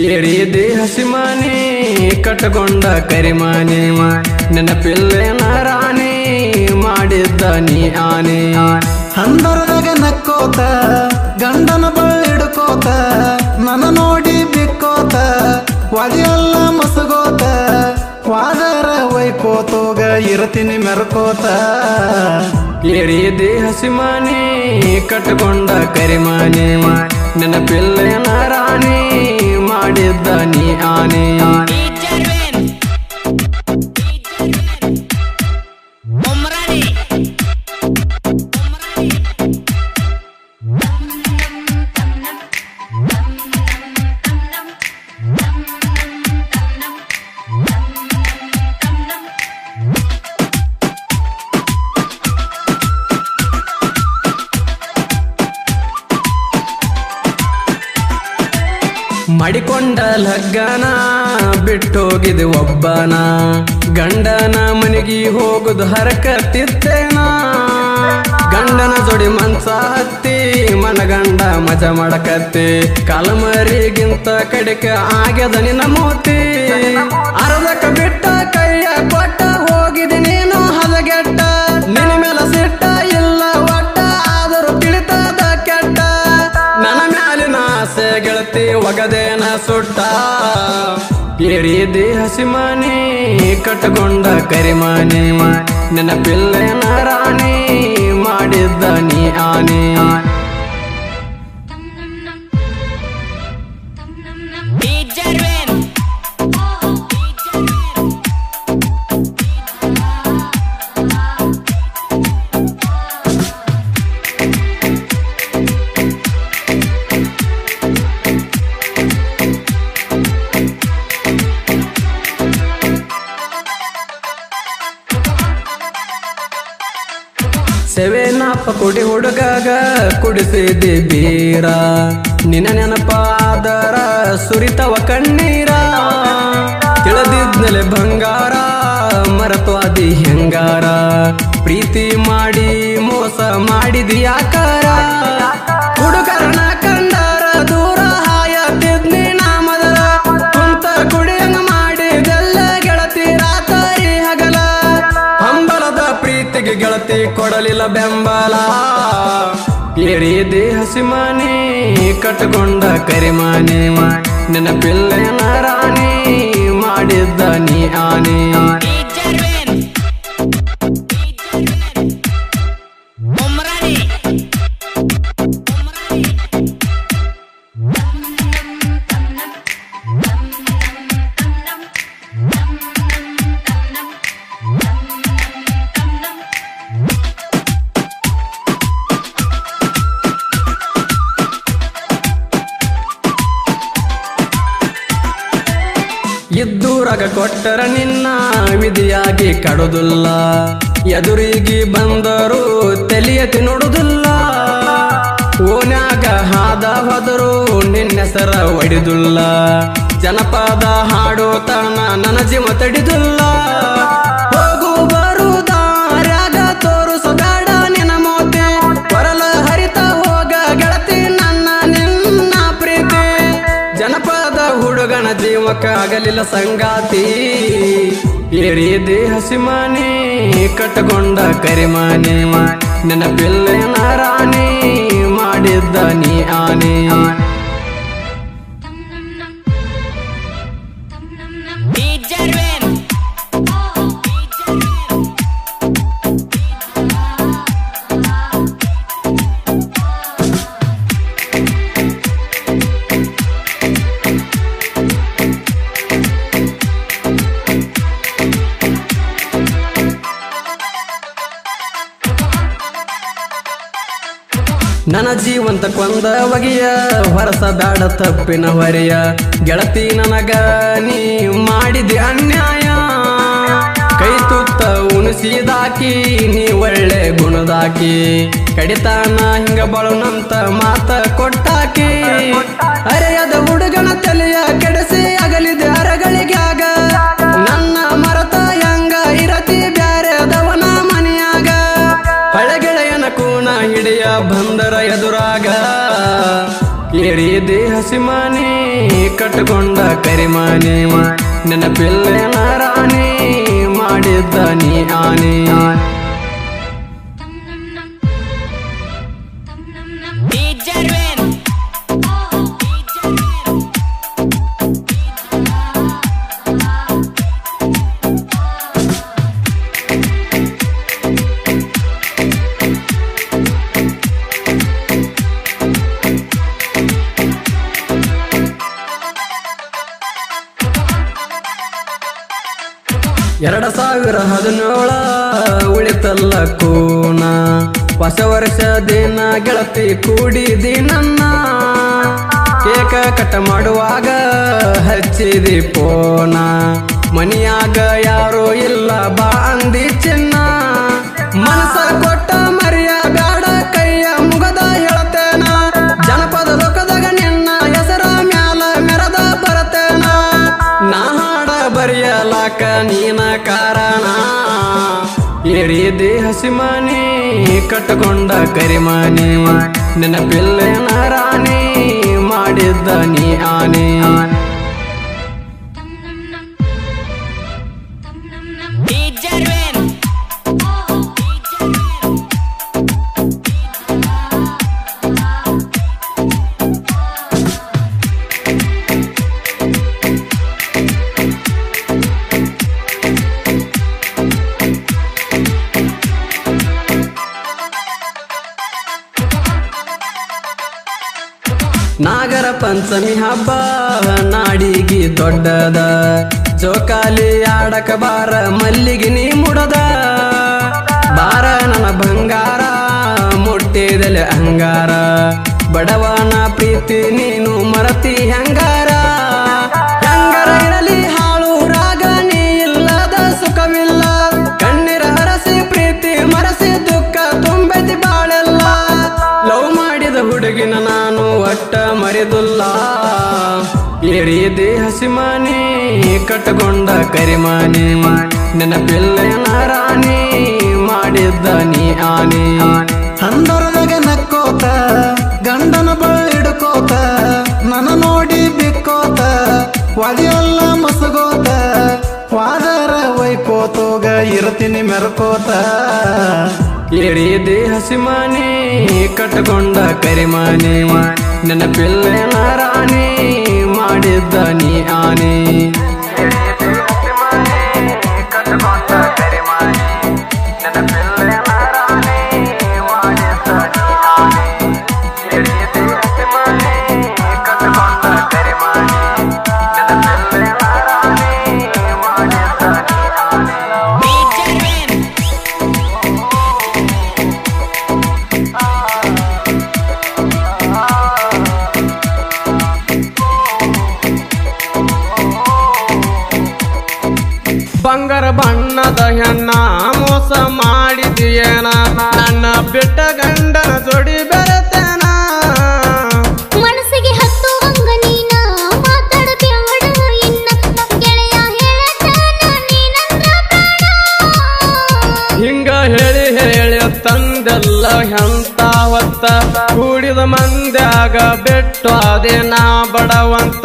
ಏರಿದೆ ಹಸಿಮಾನಿ ಕಟ್ಟಕೊಂಡ ಕರಿಮಾನಿ ನೆನಪಿಲ್ಲೇನ ರಾಣಿ ಮಾಡಿದ್ದ ನೀ ಆನೆ. ಹಂದರದಾಗ ನಕ್ಕೋತ ಗಂಡನ ಬಳ್ಳಿಡ್ಕೋತ ನನ್ನ ನೋಡಿ ಬಿಕ್ಕೋತ ಒದಿಯೆಲ್ಲ ಮಸಗೋತ ವಾದರ ವೈಕೋತೋಗ ಇರತಿನಿ ಮೆರಕೋತ. ಮೆರ್ಕೋತ ದೇಹ ಹಸಿಮಾನಿ ಕಟ್ಟಕೊಂಡ ಕರಿಮಾನಿ. ನೆನಪಿಲ್ಲೇನ ರಾಣಿ ಮಾಡಿದ್ದ ನೀ ಆನೆ. ಮಾಡಿಕೊಂಡ ಲಗ್ಗನ ಬಿಟ್ಟೋಗಿದೆ ಒಬ್ಬನ. ಗಂಡನ ಮನೆಗೆ ಹೋಗುದು ಹರಕತ್ತಿತ್ತೇನ. ಗಂಡನ ಜೋಡಿ ಮನ್ಸ ಹತ್ತಿ ಮನಗಂಡ ಮಜ ಮಾಡಕತ್ತಿ. ಕಲಮರಿಗಿಂತ ಕಡಿಕ ಆಗ್ಯದ ನಿನ್ನ ಮೂತಿ. ಅರ್ಧಕ ಹಸಿಮಾನಿ ಕಟ್ಟಕೊಂಡ ಕರಿಮಾನೆ. ನನ್ನ ರಾಣಿ ಮಾಡಿದ್ದ ನೀ ಆನೆ. ಸೆವೆನಪ್ಪ ಕುಡಿ ಹುಡುಗಾಗ ಕುಡಿಸಿದಿ ಬೀರ ನಿನ್ನ ನೆನಪಾದರ ಸುರಿತವ ಕಣ್ಣೀರ. ತಿಳಿದಿದ್ನಲೆ ಬಂಗಾರ ಮರತ್ವಾದಿ ಹೆಂಗಾರ. ಪ್ರೀತಿ ಮಾಡಿ ಮೋಸ ಮಾಡಿದಿ ಯಾಕಾರ ಗೆಳತಿ ಕೊಡಲಿಲ್ಲ ಬೆಂಬಲ. ಏರಿದೆ ಹಸಿಮಾನಿ ಕಟ್ಟಕೊಂಡ ಕರಿಮಾನಿ. ನೆನಪಿಲ್ಲೇನ ರಾಣಿ ಮಾಡಿದ್ದ ಕೊಟ್ಟರ ನಿನ್ನ ವಿಧಿಯಾಗಿ ಕಡುದಿಲ್ಲ. ಎದುರಿಗಿ ಬಂದರು ತೆಲಿಯತಿ ನೋಡುದಿಲ್ಲ. ಓನ್ಯಾಗ ಹಾದ ಹೋದರು ನಿನ್ನೆಸರ ಒಡಿದುಲ್ಲ. ಜನಪದ ಹಾಡೋ ತನ ನನ್ನ ಜೀವ ತಡಿದುಲ್ಲ. ಜೀವಕ್ಕ ಆಗಲಿಲ್ಲ ಸಂಗಾತಿ ಏರಿದೆ ಹಸಿಮಾನಿ ಕಟ್ಟಕೊಂಡ ಕರಿಮಾನಿ. ನೆನಪಿಲ್ಲೇನ ರಾಣಿ ಮಾಡಿದ್ದ ನೀ ಆನೆ. ನನ್ನ ಜೀವಂತ ಕೊಂದ ಬಗೆಯ ಹೊರಸ ಬ್ಯಾಡ ತಪ್ಪಿನ ಹೊರೆಯ. ಗೆಳತಿ ನನಗ ನೀ ಮಾಡಿದೆ ಅನ್ಯಾಯ. ಕೈ ತುತ್ತ ಉಣಿಸಿದಾಕಿ, ನೀ ಒಳ್ಳೆ ಗುಣದಾಕಿ. ಕಡಿತಾನ ಹಿಂಗ ಬಳನಂತ ಮಾತ ಕೊಟ್ಟಾಕಿ. ಅರೆಯದ ಹುಡುಗನ ಹಸಿಮಾನಿ ಕಟ್ಟಕೊಂಡ ಕರಿಮಾನಿ ನೆನಪಿಲ್ಲೇನ ರಾಣಿ ಮಾಡಿದ್ದ ನೀ ಆನೆ. ಹದಿನೇಳ ಉಳಿತಲ್ಲ ಕೋಣ. ಹೊಸ ವರ್ಷ ದಿನ, ಗೆಳತಿ ಕೂಡಿದಿ ನನ್ನ ಕೇಕ ಕಟ್ಟ ಮಾಡುವಾಗ ಹಚ್ಚಿದಿ ಪೋನ ಮನಿಯಾಗ ಯಾರೋ ಇಲ್ಲ, ಬಾ ಅಂದಿ ಚಿನ್ನ. ಮನಸ ಹಸಿಮಾನಿ ಕಟ್ಟಕೊಂಡ ಕರಿಮಾನಿ ನೆನಪಿಲ್ಲೇನ ರಾಣಿ ಮಾಡಿದ್ದ ನೀ ಆನೆ. ಪಂಚಮಿ ಹಬ್ಬ, ನಾಡಿಗಿ ದೊಡ್ಡದ. ಜೋಕಾಲಿ ಆಡಕ ಬಾರ, ಮಲ್ಲಿಗೆ ನೀ ಮುಡದ. ಬಾರ ನನ್ನ ಬಂಗಾರ, ಮುಟ್ಟಿದಲೆ ಅಂಗಾರ. ಬಡವನ ಪ್ರೀತಿ ನೀನು ಮರತಿ ಹಂಗಾರ. ಕಟ್ಟಕೊಂಡ ಕರಿಮಾನಿ. ನೆನಪಿಲ್ಲೇನ ರಾಣಿ ಮಾಡಿದ್ದ ನೀ ಆನೆ. ಅಂದರದಾಗ ನಕ್ಕೋತ, ಗಂಡನ ಬಳ್ಳಿಡ್ಕೋತ ನನ್ನ ನೋಡಿ ಬಿಕ್ಕೋತ ಒದಿಯಲ್ಲ ಮಸಗೋತ, ವಾದರ ವೈಕೋತೋಗ ಇರ್ತೀನಿ ಮೆರ್ಕೋತ. ಏರಿದೆ ಹಸಿಮಾನಿ ಕಟ್ಟಕೊಂಡ ಕರಿಮಾನಿ. ನೆನಪಿಲ್ಲೇನ ರಾಣಿ ಮಾಡಿದ್ದ ನೀ ಆನೆ. ಬಂಗಾರ ಬಣ್ಣದ ಹೆಣ್ಣ ಮೋಸ ಮಾಡಿದೆಯೇನ? ನನ್ನ ಬಿಟ್ಟ ಗಂಡನ ಜೋಡಿ ಬೆರೆತೇನ? ಮನಸ್ಸಿಗೆ ಹತ್ತುವಂಗ ನೀನ ಮಾತಾಡಬೇಡ ಇನ್ನ ಗೆಳೆಯ ಹೇಳತಾನ ನೀನಂದ್ರ ಪ್ರಾಣ. ಹಿಂಗ ಹೇಳಿ ಹೇಳಿ ತಂದೆಲ್ಲ ಎಂತ ಹೊತ್ತ ಕೂಡಿದ ಮಂದ್ಯಾಗ ಬಿಟ್ಟು ಅದೇ ನಾ ಬಡವಂತ